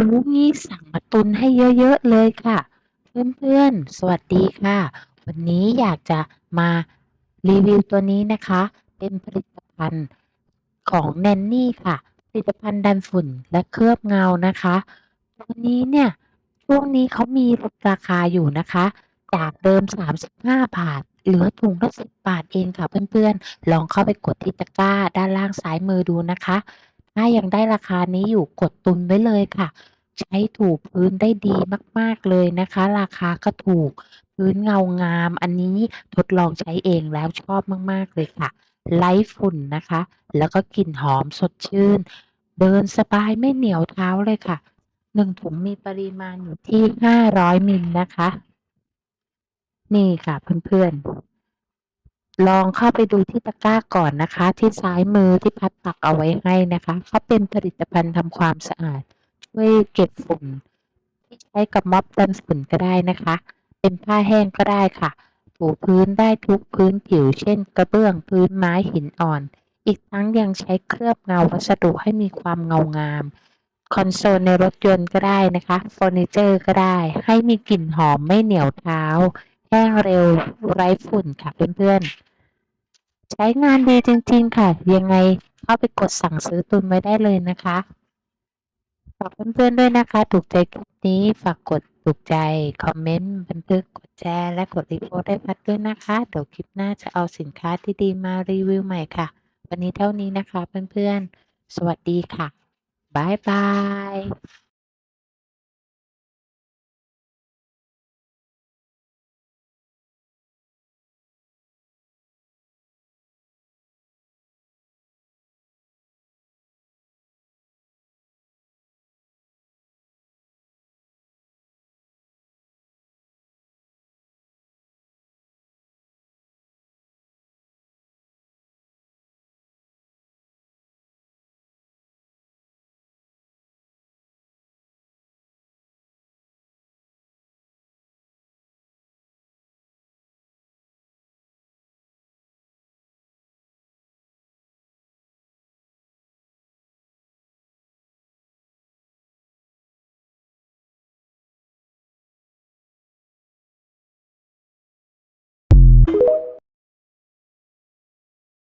รู้งี้สั่งมาตุนให้เยอะๆเลยค่ะ เพื่อนๆ สวัสดีค่ะ วันนี้อยากจะมารีวิวตัวนี้นะคะ เป็นผลิตภัณฑ์ของแนนนี่ค่ะ ผลิตภัณฑ์ดันฝุ่นและเคลือบเงานะคะ ตัวนี้เนี่ยช่วงนี้เขามีลดราคาอยู่นะคะ จากเดิม 35 บาท เหลือถุงละ10 บาทเองค่ะเพื่อนๆ ลองเข้าไปกดที่ตะกร้าด้านล่างซ้ายมือดูนะคะ ถ้ายังได้ราคานี้อยู่กดตุนไว้เลยค่ะ ใช้ถูพื้นได้ดีมากๆเลยนะคะ ราคาก็ถูกพื้นเงางาม อันนี้ทดลองใช้เองแล้วชอบมากๆเลยค่ะไร้ฝุ่นนะคะ แล้วก็กลิ่นหอมสดชื่น เดินสบายไม่เหนียวเท้าเลยค่ะ1ถุงมีปริมาณอยู่ที่ 500 มิลนะคะ นี่ค่ะเพื่อนๆ ลองเข้าไปดูที่ตะกร้าก่อนนะคะ ที่ซ้ายมือที่พัดปักเอาไว้ให้นะคะเขาเป็นผลิตภัณฑ์ทำความสะอาด ช่วยเก็บฝุ่นที่ใช้กับม็อบดันฝุ่นก็ได้นะคะ เป็นผ้าแห้งก็ได้ค่ะ ถูพื้นได้ทุกพื้นผิว เช่น กระเบื้องพื้นไม้หินอ่อน อีกทั้งยังใช้เคลือบเงาวัสดุให้มีความเงางามคอนโซลในรถยนต์ก็ได้นะคะเฟอร์นิเจอร์ก็ได้ ให้มีกลิ่นหอมไม่เหนียวเท้า แห้งเร็วไร้ฝุ่นค่ะเพื่อนๆ ใช้งานดีจริงๆค่ะ ยังไงเข้าไปกดสั่งซื้อตุนไว้ได้เลยนะคะฝากเพื่อนๆด้วยนะคะ ถูกใจคลิปนี้ฝากกดถูกใจ คอมเมนต์ บันทึก กดแชร์ และกดรีโพสต์ให้พัดด้วยนะคะ เดี๋ยวคลิปหน้าจะเอาสินค้าที่ดีมารีวิวใหม่ค่ะ วันนี้เท่านี้นะคะเพื่อนๆ สวัสดีค่ะ บ๊ายบาย